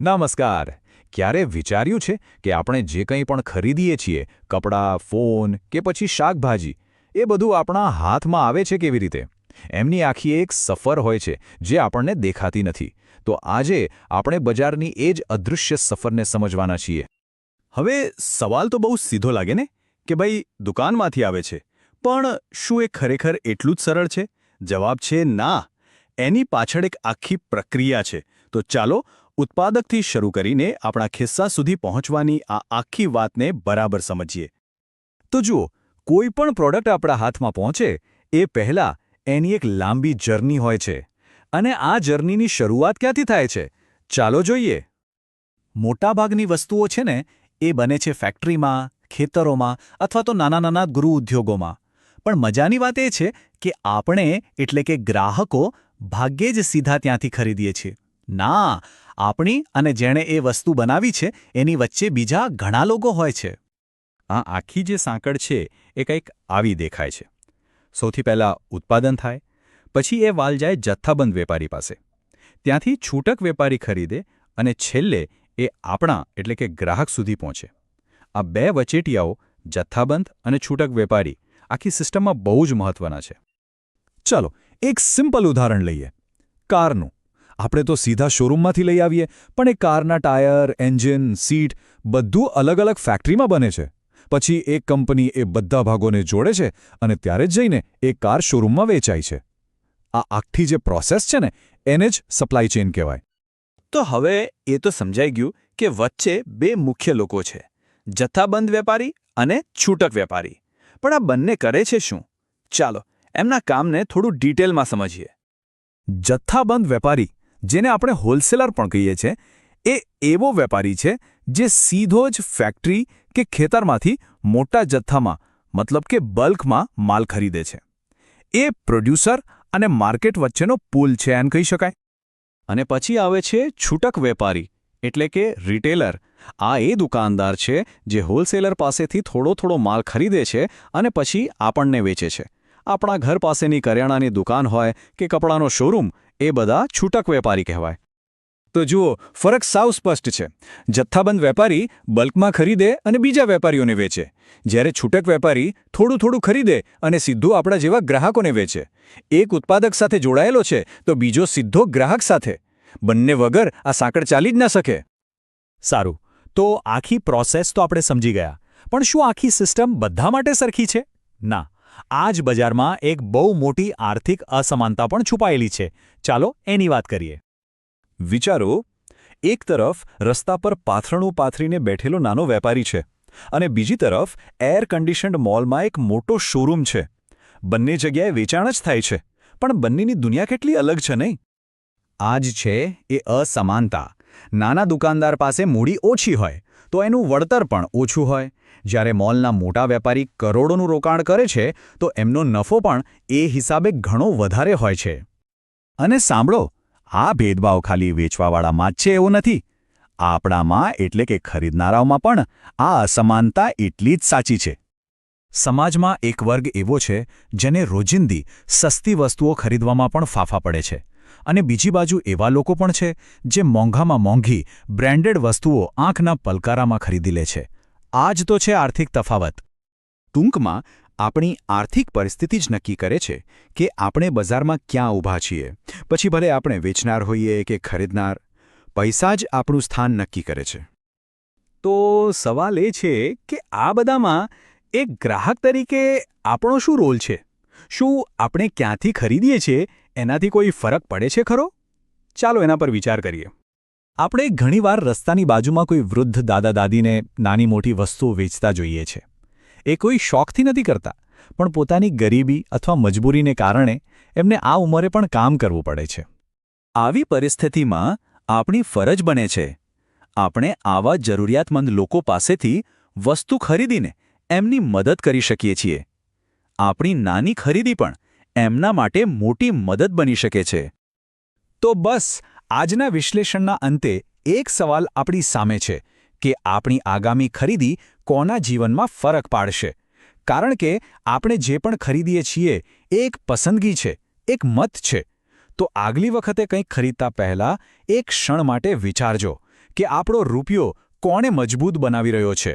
નમસ્કાર. ક્યારે વિચાર્યું છે કે આપણે જે કંઈ પણ ખરીદીએ છીએ, કપડાં, ફોન કે પછી શાકભાજી, એ બધું આપણા હાથમાં આવે છે કેવી રીતે? એમની આખી એક સફર હોય છે જે આપણને દેખાતી નથી. તો આજે આપણે બજારની એ જ અદૃશ્ય સફરને સમજવાના છીએ. હવે સવાલ તો બહુ સીધો લાગે ને? કે ભાઈ, દુકાનમાંથી આવે છે. પણ શું એ ખરેખર એટલું જ સરળ છે? જવાબ છે ના. એની પાછળ એક આખી પ્રક્રિયા છે. તો ચાલો ઉત્પાદકથી શરૂ કરીને આપણા ખિસ્સા સુધી પહોંચવાની આ આખી વાતને બરાબર સમજીએ. તો જુઓ, કોઈ પણ પ્રોડક્ટ આપણા હાથમાં પહોંચે, એ પહેલાં એની એક લાંબી જર્ની હોય છે. અને આ જર્નીની શરૂઆત ક્યાંથી થાય છે? ચાલો જોઈએ. મોટાભાગની વસ્તુઓ છે ને, એ બને છે ફેક્ટરીમાં, ખેતરોમાં અથવા તો નાના નાના ગૃહ ઉદ્યોગોમાં. પણ મજાની વાત એ છે કે આપણે એટલે કે ગ્રાહકો ભાગ્યે જ સીધા ત્યાંથી ખરીદીએ છીએ. ના, આપણી અને જેણે એ વસ્તુ બનાવી છે, એની વચ્ચે બીજા ઘણા લોકો હોય છે. આ આખી જે સાંકળ છે, એ કંઈક આવી દેખાય છે. સૌથી પહેલાં ઉત્પાદન થાય, પછી એ વાલ જાય જથ્થાબંધ વેપારી પાસે. ત્યાંથી છૂટક વેપારી ખરીદે અને છેલ્લે એ આપણા, એટલે કે ગ્રાહક સુધી પહોંચે. આ બે વચેટિયાઓ, જથ્થાબંધ અને છૂટક વેપારી, આખી સિસ્ટમમાં બહુ જ મહત્વના છે. ચલો, એક સિમ્પલ ઉદાહરણ લઈએ. કારનું. આપણે તો સીધા શોરૂમમાંથી લઈ આવીએ. પણ એ કારના ટાયર એન્જિન સીટ બધું અલગ અલગ ફેક્ટરીમાં બને છે. પછી એક કંપની એ બધા ભાગોને જોડે છે અને ત્યારે જ જઈને એ કાર શોરૂમમાં વેચાય છે. આ આખી જે પ્રોસેસ છે ને એને જ સપ્લાય ચેઇન કહેવાય. તો હવે એ તો સમજાઈ ગયું કે વચ્ચે બે મુખ્ય લોકો છે. જથ્થાબંધ વેપારી અને છૂટક વેપારી. પણ આ બંને કરે છે શું? ચાલો એમના કામને થોડું ડિટેલમાં સમજીએ. જથ્થાબંધ વેપારી જેને આપણે હોલસેલર પણ કહીએ છીએ એ એવો વેપારી છે જે સીધો જ ફેક્ટરી કે ખેતરમાંથી મોટા જથ્થામાં, મતલબ કે બલ્કમાં માલ ખરીદે છે. એ પ્રોડ્યુસર અને માર્કેટ વચ્ચેનો પુલ છે એમ કહી શકાય. અને પછી આવે છે છૂટક વેપારી, એટલે કે રિટેલર. આ એ દુકાનદાર છે જે હોલસેલર પાસેથી થોડો થોડો માલ ખરીદે છે અને પછી આપણને વેચે છે. આપણા ઘર પાસેની કરિયાણાની દુકાન હોય કે કપડાનો શોરૂમ એ બધા છૂટક વેપારી કહેવાય. તો જુઓ, ફરક સાવ સ્પષ્ટ છે. જથ્થાબંધ વેપારી બલ્કમાં ખરીદે અને બીજા વેપારીઓને વેચે. જ્યારે છૂટક વેપારી થોડું થોડું ખરીદે અને સીધું આપણા જેવા ગ્રાહકોને વેચે. એક ઉત્પાદક સાથે જોડાયેલો છે, તો બીજો સીધો ગ્રાહક સાથે. બંને વગર આ સાંકળ ચાલી જ ના શકે. સારું. તો આખી પ્રોસેસ તો આપણે સમજી ગયા. પણ શું આખી સિસ્ટમ બધા માટે સરખી છે? ના. આ જ બજારમાં એક બહુ મોટી આર્થિક અસમાનતા પણ છુપાયેલી છે. ચાલો એની વાત કરીએ. વિચારો, એક તરફ રસ્તા પર પાથરણું પાથરીને બેઠેલો નાનો વેપારી છે અને બીજી તરફ એર કન્ડિશન્ડ મોલમાં એક મોટો શોરૂમ છે. બંને જગ્યાએ વેચાણ જ થાય છે, પણ બંનેની દુનિયા કેટલી અલગ છે નહીં? આ છે એ અસમાનતા. નાના દુકાનદાર પાસે મૂડી ઓછી હોય તો એનું વળતર પણ ઓછું હોય. જ્યારે મોલના મોટા વેપારી કરોડોનું રોકાણ કરે છે, તો એમનો નફો પણ એ હિસાબે ઘણો વધારે હોય છે. અને સાંભળો, આ ભેદભાવ ખાલી વેચવાવાળામાં જ છે એવો નથી. આપણામાં એટલે કે ખરીદનારાઓમાં પણ આ અસમાનતા એટલી જ સાચી છે. સમાજમાં એક વર્ગ એવો છે, જેને રોજિંદી સસ્તી વસ્તુઓ ખરીદવામાં પણ ફાફા પડે છે. અને બીજી બાજુ એવા લોકો પણ છે, જે મોંઘામાં મોંઘી, બ્રેન્ડેડ વસ્તુઓ આંખના પલકારામાં ખરીદી લે છે. આ જ તો છે આર્થિક તફાવત. ટૂંકમાં, આપણી આર્થિક પરિસ્થિતિ જ નક્કી કરે છે કે આપણે બજારમાં ક્યાં ઊભા છીએ. પછી ભલે આપણે વેચનાર હોઈએ કે ખરીદનાર, પૈસા જ આપણું સ્થાન નક્કી કરે છે. તો સવાલ એ છે કે આ બધામાં એક ગ્રાહક તરીકે આપણો શું રોલ છે? શું આપણે ક્યાંથી ખરીદીએ છીએ? એનાથી કોઈ ફરક પડે છે ખરો? ચાલો એના પર વિચાર કરીએ. આપણે ઘણીવાર રસ્તાની બાજુમાં કોઈ વૃદ્ધ દાદા દાદીને નાની મોટી વસ્તુઓ વેચતા જોઈએ છે. એ કોઈ શોખથી નથી કરતા, પણ પોતાની ગરીબી અથવા મજબૂરીને કારણે એમને આ ઉંમરે પણ કામ કરવું પડે છે. આવી પરિસ્થિતિમાં આપણી ફરજ બને છે. આપણે આવા જરૂરિયાતમંદ લોકો પાસેથી વસ્તુ ખરીદીને એમની મદદ કરી શકીએ છીએ. આપણી નાની ખરીદી પણ એમના માટે મોટી મદદ બની શકે છે. તો બસ, આજના વિશ્લેષણના અંતે એક સવાલ આપણી સામે છે કે આપણી આગામી ખરીદી કોના જીવનમાં ફરક પાડશે? કારણ કે આપણે જે પણ ખરીદીએ છીએ એ એક પસંદગી છે, એક મત છે. તો આગલી વખતે કંઈક ખરીદતા પહેલાં એક ક્ષણ માટે વિચારજો કે આપણો રૂપિયો કોણે મજબૂત બનાવી રહ્યો છે.